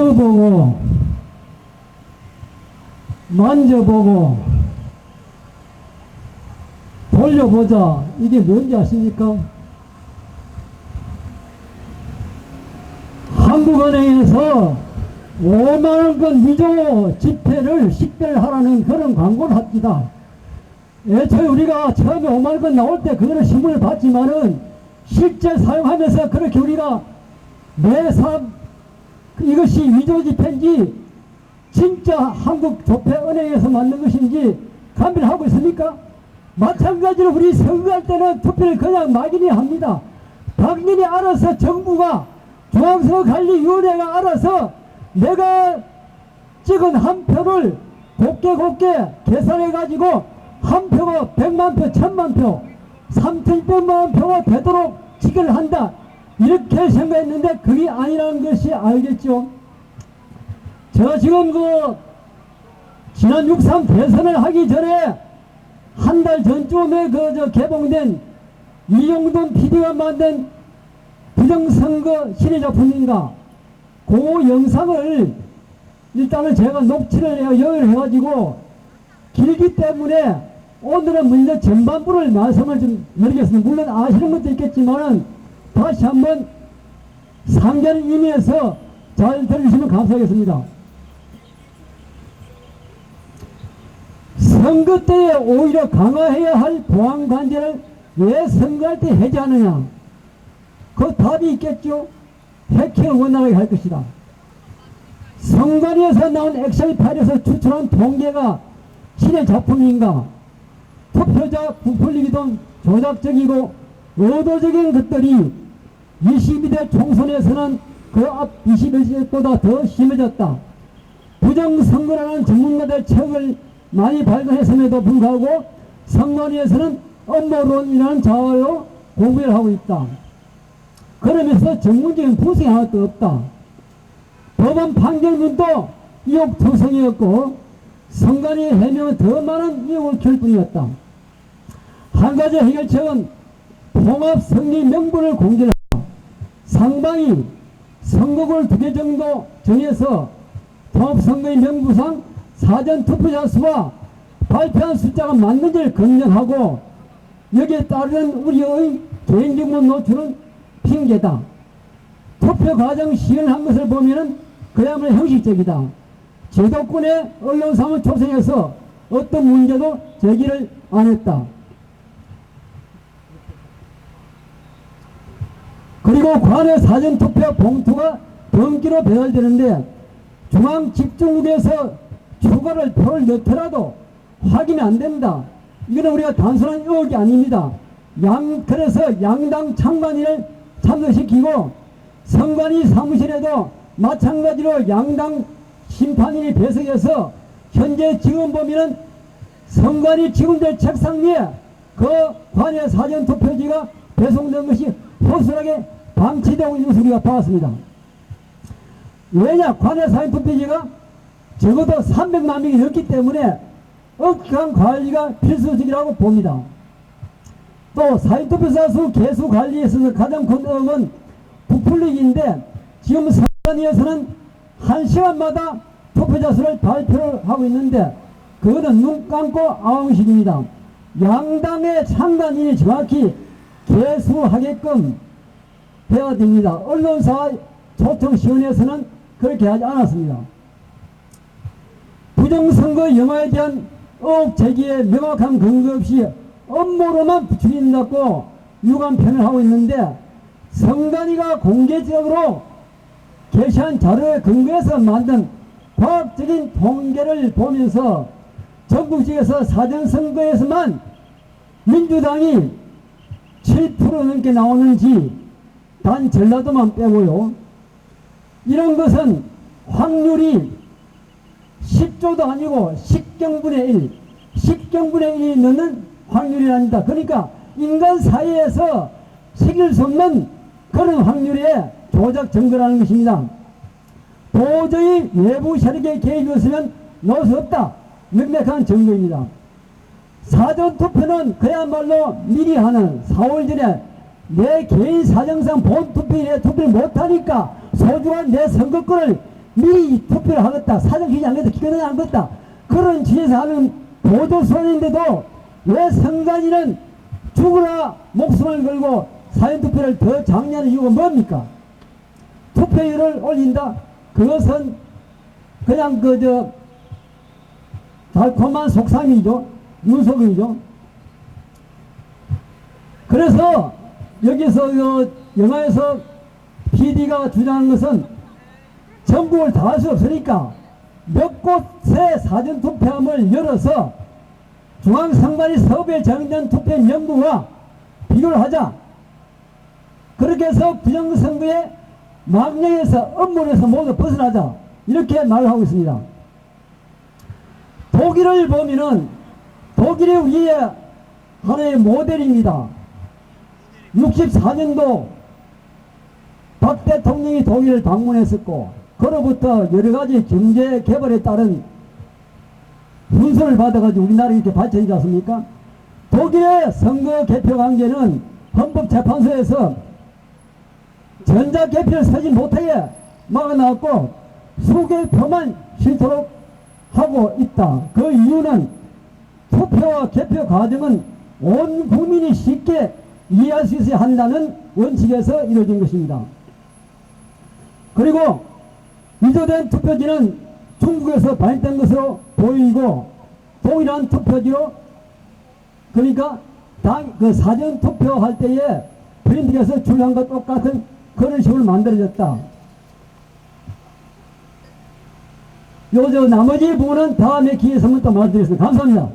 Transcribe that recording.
읽어보고 만져보고 돌려보자 이게 뭔지 아십니까? 한국은행에서 5만원권 위조 지폐를 식별하라는 그런 광고를 합니다. 애초에 우리가 처음에 5만원권 나올 때 그거를 신문을 봤지만은 실제 사용하면서 그렇게 우리가 매사 이것이 위조 지폐인지 진짜 한국 조폐은행에서 만든 것인지 감비를 하고 있습니까? 마찬가지로 우리 선거할 때는 투표를 그냥 막연히 합니다. 당연히 알아서 정부가 중앙선거관리위원회가 알아서 내가 찍은 한 표를 곱게 곱게 계산해 가지고 한 표가 100만 표, 1000만 표, 3600만 표가 되도록 지급을 한다. 이렇게 생각했는데 그게 아니라는 것이 알겠죠. 제가 지금 그 지난 6.3 대선을 하기 전에 한 달 전쯤에 그 저 개봉된 이용돈 PD가 만든 부정선거 신의 작품인가 그 영상을 일단은 제가 녹취를 해서 여을 해가지고 길기 때문에 오늘은 먼저 전반부를 말씀을 좀 드리겠습니다. 물론 아시는 것도 있겠지만은 다시 한번 상견 의미에서 잘 들으시면 감사하겠습니다. 선거 때에 오히려 강화해야 할 보안 관계를 왜 선거할 때 해제하느냐? 그 답이 있겠죠. 해킹을 원활하게 할 것이다. 선관위에서 나온 엑셀 파일에서 추출한 통계가 신의 작품인가? 투표자 부풀리기도 조작적이고 의도적인 것들이 22대 총선에서는 그 앞 21대보다 더 심해졌다. 부정선거라는 전문가들 책을 많이 발간했음에도 불구하고 선관위에서는 업무론이라는 자료로 공부를 하고 있다. 그러면서 전문적인 부승이 하나도 없다. 법원 판결문도 이욕투성이었고 선관위 해명은 더 많은 이용을 켤 뿐이었다. 한 가지 해결책은 통합 승리 명분을 공개하다. 상방이 선거구를 두 개 정도 정해서 통합선거의 명부상 사전 투표자 수와 발표한 숫자가 맞는지를 검증하고 여기에 따른 우리의 개인정보 노출은 핑계다. 투표 과정 시연한 것을 보면은 그야말로 형식적이다. 제도권의 언론사무 조성해서 어떤 문제도 제기를 안 했다. 그리고 관외 사전투표 봉투가 번기로 배달되는데 중앙집중국에서 추가를 표를 넣더라도 확인이 안 됩니다. 이거는 우리가 단순한 의혹이 아닙니다. 양, 그래서 양당 참관인을 참석시키고 선관위 사무실에도 마찬가지로 양당 심판인이 배석해서 현재 지금 보면은 선관위 직원들 책상 위에 그 관외 사전 투표지가 배송된 것이 호술하게 방치되고 있는 우리가 봤습니다. 왜냐? 관외 사전 투표지가 적어도 300만 명이 넘기 때문에 엄격한 관리가 필수적이라고 봅니다. 또 사인투표자 수 개수 관리에 있어서 가장 큰 의혹은 부풀리기인데 지금 선관위에서는 한 시간마다 투표자 수를 발표를 하고 있는데 그거는 눈 감고 아웅식입니다. 양당의 참관인이 정확히 개수하게끔 해야 됩니다. 언론사 초청시원에서는 그렇게 하지 않았습니다. 부정선거 영화에 대한 의혹 제기에 명확한 근거 없이 업무로만 부추긴다고 유감 표현을 하고 있는데 성관이가 공개적으로 게시한 자료에 근거해서 만든 과학적인 통계를 보면서 전국지에서 사전선거에서만 민주당이 7% 넘게 나오는지 단 전라도만 빼고요. 이런 것은 확률이 10조도 아니고 10경분의 1, 10경분의 1이 넣는 확률이랍니다. 그러니까 인간 사이에서 새길 수 없는 그런 확률의 조작 증거라는 것입니다. 도저히 외부 세력의 개입이 없으면 넣을 수 없다. 명백한 증거입니다. 사전투표는 그야말로 미리 하는 4월 전에 내 개인 사정상 본 투표에 투표를 못하니까 소중한 내 선거권을 미리 투표를 하겠다. 사전기지 안 하겠다. 기간을 안 하겠다. 그런 지에서 하는 보도선인데도 왜 성단이는 죽으나 목숨을 걸고 사전투표를 더 장려하는 이유가 뭡니까? 투표율을 올린다? 그것은 그냥 그 저 달콤한 속상이죠. 윤석이죠. 그래서 여기서 그 영화에서 PD가 주장하는 것은 전국을 다 할 수 없으니까 몇 곳의 사전 투표함을 열어서 중앙상반이 서부에 정된 투표 연구와 비교를 하자. 그렇게 해서 부정선거의 망령에서 업무에서 모두 벗어나자. 이렇게 말을 하고 있습니다. 독일을 보면은 독일이 우리의 하나의 모델입니다. 64년도 박 대통령이 독일을 방문했었고 그로부터 여러 가지 경제 개발에 따른 훈수를 받아가지고 우리나라 이렇게 발전이지 않습니까? 독일의 선거 개표 관계는 헌법재판소에서 전자 개표를 서지 못하게 막아놨고 수개표만 실도록 하고 있다. 그 이유는 투표와 개표 과정은 온 국민이 쉽게 이해할 수 있어야 한다는 원칙에서 이루어진 것입니다. 그리고 위조된 투표지는 중국에서 발행된 것으로 보이고 동일한 투표지로 그러니까 당, 그 사전 투표할 때에 프린트에서 출력한 것 똑같은 그런 식으로 만들어졌다. 요, 저, 나머지 부분은 다음에 기회에 한번 또 말씀드리겠습니다. 감사합니다.